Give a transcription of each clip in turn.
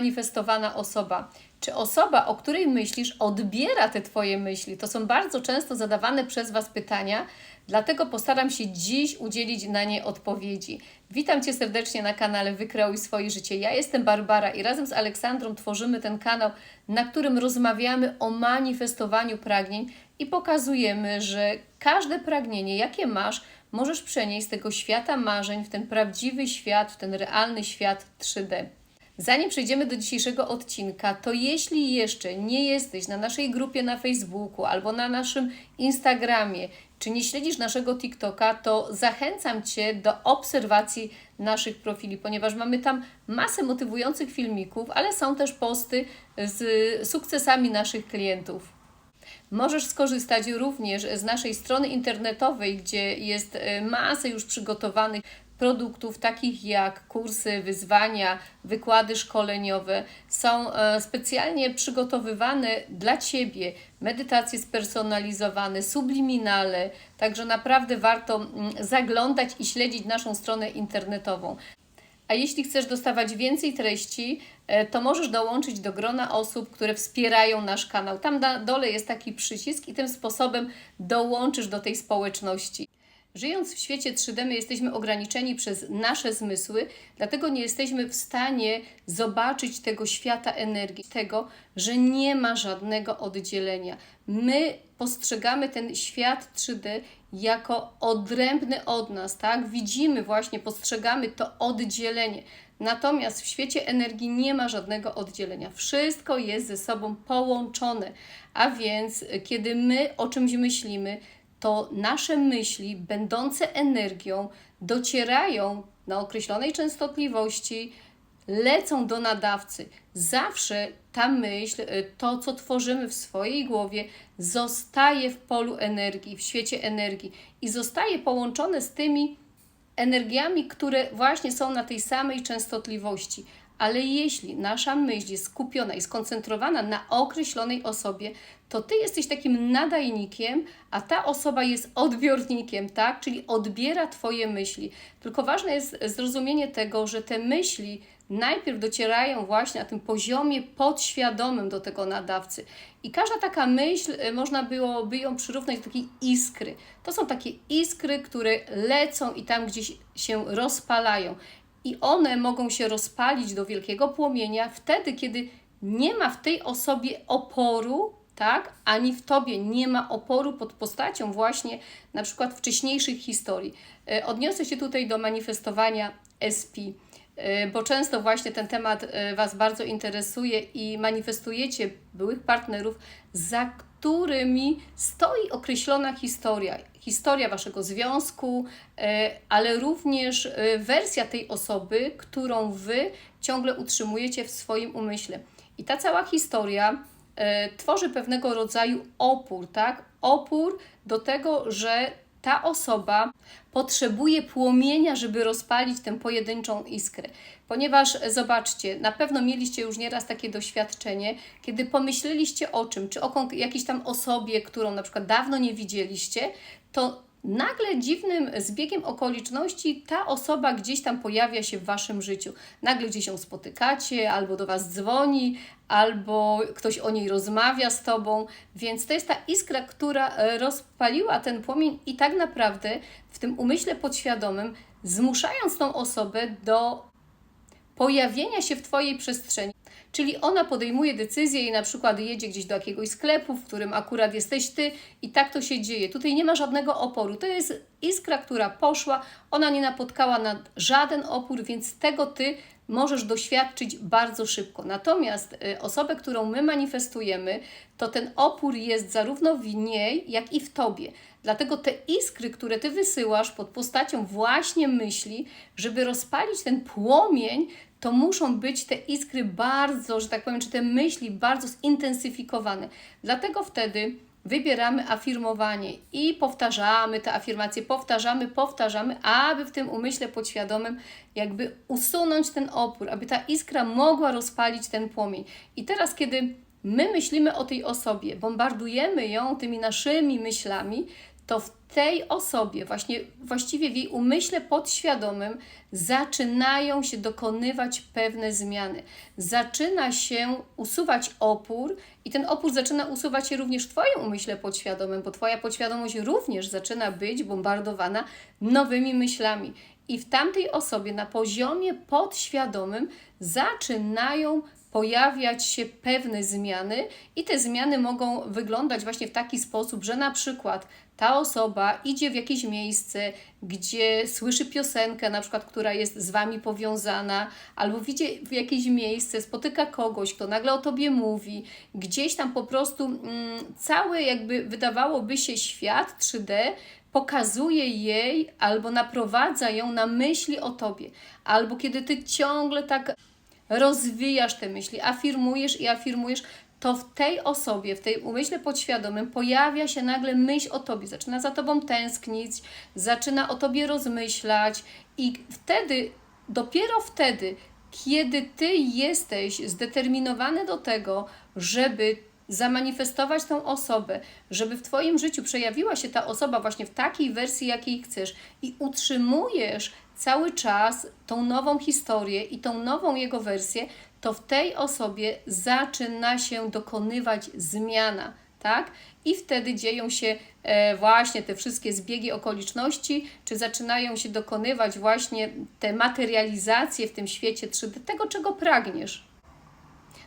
czuje manifestowana osoba? Czy osoba, o której myślisz, odbiera te Twoje myśli? To są bardzo często zadawane przez Was pytania, dlatego postaram się dziś udzielić na nie odpowiedzi. Witam Cię serdecznie na kanale Wykreuj swoje życie. Ja jestem Barbara i razem z Aleksandrą tworzymy ten kanał, na którym rozmawiamy o manifestowaniu pragnień i pokazujemy, że każde pragnienie, jakie masz, możesz przenieść z tego świata marzeń w ten prawdziwy świat, w ten realny świat 3D. Zanim przejdziemy do dzisiejszego odcinka, to jeśli jeszcze nie jesteś na naszej grupie na Facebooku albo na naszym Instagramie, czy nie śledzisz naszego TikToka, to zachęcam Cię do obserwacji naszych profili, ponieważ mamy tam masę motywujących filmików, ale są też posty z sukcesami naszych klientów. Możesz skorzystać również z naszej strony internetowej, gdzie jest e, masę już przygotowanych produktów, takich jak kursy, wyzwania, wykłady szkoleniowe. Są e, specjalnie przygotowywane dla Ciebie medytacje spersonalizowane, subliminale, także naprawdę warto mm, zaglądać i śledzić naszą stronę internetową. A jeśli chcesz dostawać więcej treści, e, to możesz dołączyć do grona osób, które wspierają nasz kanał. Tam na dole jest taki przycisk i tym sposobem dołączysz do tej społeczności. Żyjąc w świecie 3D, my jesteśmy ograniczeni przez nasze zmysły, dlatego nie jesteśmy w stanie zobaczyć tego świata energii, tego, że nie ma żadnego oddzielenia. My postrzegamy ten świat 3D jako odrębny od nas, tak? Widzimy właśnie, postrzegamy to oddzielenie. Natomiast w świecie energii nie ma żadnego oddzielenia. Wszystko jest ze sobą połączone. A więc, kiedy my o czymś myślimy, to nasze myśli, będące energią, docierają na określonej częstotliwości, lecą do nadawcy. Zawsze ta myśl, y, to co tworzymy w swojej głowie, zostaje w polu energii, w świecie energii i zostaje połączone z tymi energiami, które właśnie są na tej samej częstotliwości. Ale jeśli nasza myśl jest skupiona i skoncentrowana na określonej osobie, to ty jesteś takim nadajnikiem, a ta osoba jest odbiornikiem, tak? Czyli odbiera Twoje myśli. Tylko ważne jest zrozumienie tego, że te myśli najpierw docierają właśnie na tym poziomie podświadomym do tego nadawcy. I każda taka myśl, y, można byłoby ją przyrównać do takiej iskry. To są takie iskry, które lecą i tam gdzieś się rozpalają. I one mogą się rozpalić do wielkiego płomienia wtedy, kiedy nie ma w tej osobie oporu tak? Ani w tobie nie ma oporu pod postacią właśnie na przykład wcześniejszych historii. E, odniosę się tutaj do manifestowania SP, e, bo często właśnie ten temat e, Was bardzo interesuje i manifestujecie byłych partnerów, za którymi stoi określona historia. Historia Waszego związku, ale również wersja tej osoby, którą Wy ciągle utrzymujecie w swoim umyśle. I ta cała historia E, tworzy pewnego rodzaju opór, tak? Opór do tego, że ta osoba potrzebuje płomienia, żeby rozpalić tę pojedynczą iskrę. Ponieważ zobaczcie, na pewno mieliście już nieraz takie doświadczenie, kiedy pomyśleliście o czym, czy o jakiejś tam osobie, którą na przykład dawno nie widzieliście, to nagle dziwnym zbiegiem okoliczności ta osoba gdzieś tam pojawia się w waszym życiu. Nagle gdzieś się spotykacie, albo do was dzwoni, albo ktoś o niej rozmawia z tobą. Więc to jest ta iskra, która e, rozpaliła ten płomień i tak naprawdę w tym umyśle podświadomym, zmuszając tą osobę do pojawienia się w Twojej przestrzeni. Czyli ona podejmuje decyzję i na przykład jedzie gdzieś do jakiegoś sklepu, w którym akurat jesteś ty, i tak to się dzieje. Tutaj nie ma żadnego oporu. To jest iskra, która poszła, ona nie napotkała na żaden opór, więc tego ty możesz doświadczyć bardzo szybko. Natomiast y, osobę, którą my manifestujemy, to ten opór jest zarówno w niej, jak i w tobie. Dlatego te iskry, które ty wysyłasz pod postacią właśnie myśli, żeby rozpalić ten płomień, to muszą być te iskry bardzo, że tak powiem, czy te myśli bardzo zintensyfikowane. Dlatego wtedy wybieramy afirmowanie i powtarzamy te afirmacje, powtarzamy, powtarzamy, aby w tym umyśle podświadomym jakby usunąć ten opór, aby ta iskra mogła rozpalić ten płomień. I teraz, kiedy my myślimy o tej osobie, bombardujemy ją tymi naszymi myślami, to w tej osobie, właśnie właściwie w jej umyśle podświadomym, zaczynają się dokonywać pewne zmiany. Zaczyna się usuwać opór, i ten opór zaczyna usuwać się również w Twoim umyśle podświadomym, bo Twoja podświadomość również zaczyna być bombardowana nowymi myślami. I w tamtej osobie na poziomie podświadomym zaczynają pojawiać się pewne zmiany, i te zmiany mogą wyglądać właśnie w taki sposób, że na przykład ta osoba idzie w jakieś miejsce, gdzie słyszy piosenkę, na przykład, która jest z wami powiązana, albo idzie w jakieś miejsce, spotyka kogoś, kto nagle o tobie mówi, gdzieś tam po prostu mm, cały, jakby wydawałoby się, świat 3D pokazuje jej albo naprowadza ją na myśli o tobie, albo kiedy ty ciągle tak rozwijasz te myśli, afirmujesz i afirmujesz, to w tej osobie, w tej umyśle podświadomym pojawia się nagle myśl o tobie, zaczyna za tobą tęsknić, zaczyna o tobie rozmyślać, i wtedy, dopiero wtedy, kiedy ty jesteś zdeterminowany do tego, żeby zamanifestować tą osobę, żeby w Twoim życiu przejawiła się ta osoba właśnie w takiej wersji, jakiej chcesz i utrzymujesz cały czas tą nową historię i tą nową jego wersję, to w tej osobie zaczyna się dokonywać zmiana, tak? I wtedy dzieją się e, właśnie te wszystkie zbiegi okoliczności, czy zaczynają się dokonywać właśnie te materializacje w tym świecie 3D, tego czego pragniesz.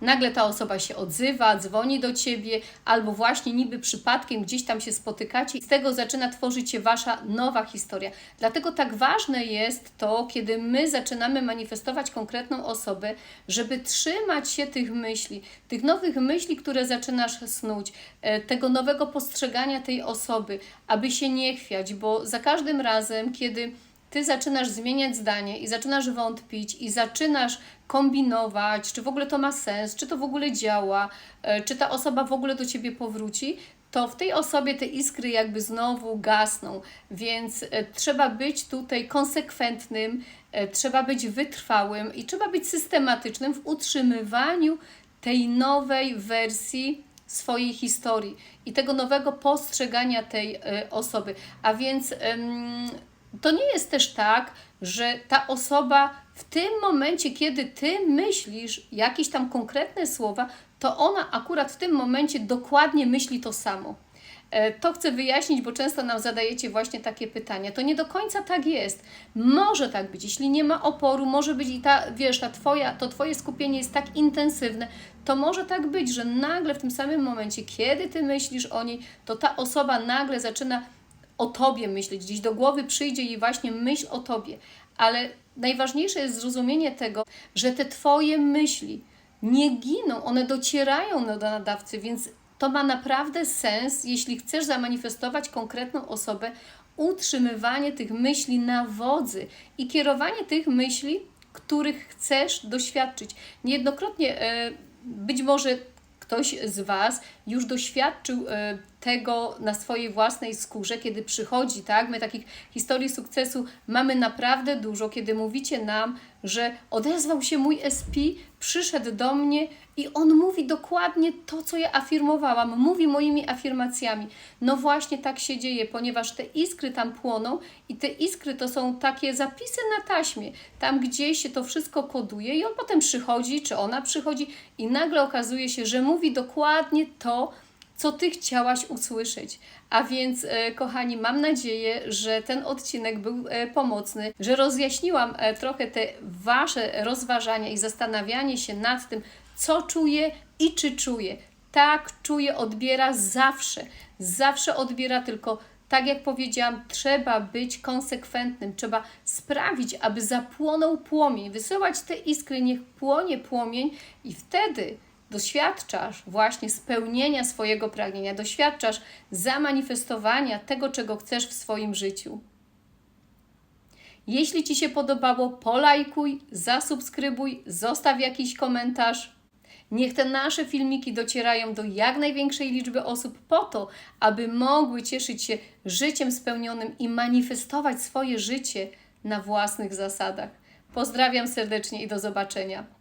Nagle ta osoba się odzywa, dzwoni do ciebie, albo właśnie niby przypadkiem gdzieś tam się spotykacie i z tego zaczyna tworzyć się wasza nowa historia. Dlatego tak ważne jest to, kiedy my zaczynamy manifestować konkretną osobę, żeby trzymać się tych myśli, tych nowych myśli, które zaczynasz snuć, e, tego nowego postrzegania tej osoby, aby się nie chwiać, bo za każdym razem, kiedy ty zaczynasz zmieniać zdanie i zaczynasz wątpić i zaczynasz kombinować, czy w ogóle to ma sens, czy to w ogóle działa, e, czy ta osoba w ogóle do ciebie powróci, to w tej osobie te iskry jakby znowu gasną. Więc e, trzeba być tutaj konsekwentnym, e, trzeba być wytrwałym i trzeba być systematycznym w utrzymywaniu tej nowej wersji swojej historii i tego nowego postrzegania tej osoby. A więc to nie jest też tak, że ta osoba w tym momencie, kiedy ty myślisz jakieś tam konkretne słowa, to ona akurat w tym momencie dokładnie myśli to samo. E, to chcę wyjaśnić, bo często nam zadajecie właśnie takie pytania. To nie do końca tak jest. Może tak być, jeśli nie ma oporu, może być i ta, wiesz, ta twoja, to Twoje skupienie jest tak intensywne, to może tak być, że nagle w tym samym momencie, kiedy Ty myślisz o niej, to ta osoba nagle zaczyna o Tobie myśleć, gdzieś do głowy przyjdzie jej właśnie myśl o Tobie. Ale najważniejsze jest zrozumienie tego, że te Twoje myśli nie giną, one docierają do nadawcy, więc to ma naprawdę sens, jeśli chcesz zamanifestować konkretną osobę, utrzymywanie tych myśli na wodzy i kierowanie tych myśli, których chcesz doświadczyć. Niejednokrotnie, e, być może ktoś z Was już doświadczył e, tego na swojej własnej skórze, kiedy przychodzi, tak? My takich historii sukcesu mamy naprawdę dużo, kiedy mówicie nam, że odezwał się mój SP, przyszedł do mnie i on mówi dokładnie to, co ja afirmowałam, mówi moimi afirmacjami. No właśnie tak się dzieje, ponieważ te iskry tam płoną i te iskry to są takie zapisy na taśmie. Tam gdzieś się to wszystko koduje i on potem przychodzi, czy ona przychodzi i nagle okazuje się, że mówi dokładnie to, co Ty chciałaś usłyszeć. A więc, e, kochani, mam nadzieję, że ten odcinek był e, pomocny, że rozjaśniłam e, trochę te Wasze rozważania i zastanawianie się nad tym, co czuję i czy czuję. Tak, czuję, odbiera zawsze. Zawsze odbiera tylko tak jak powiedziałam, trzeba być konsekwentnym, trzeba sprawić, aby zapłonął płomień, wysyłać te iskry, niech płonie płomień i wtedy doświadczasz właśnie spełnienia swojego pragnienia, doświadczasz zamanifestowania tego, czego chcesz w swoim życiu. Jeśli Ci się podobało, polajkuj, zasubskrybuj, zostaw jakiś komentarz. Niech te nasze filmiki docierają do jak największej liczby osób po to, aby mogły cieszyć się życiem spełnionym i manifestować swoje życie na własnych zasadach. Pozdrawiam serdecznie i do zobaczenia.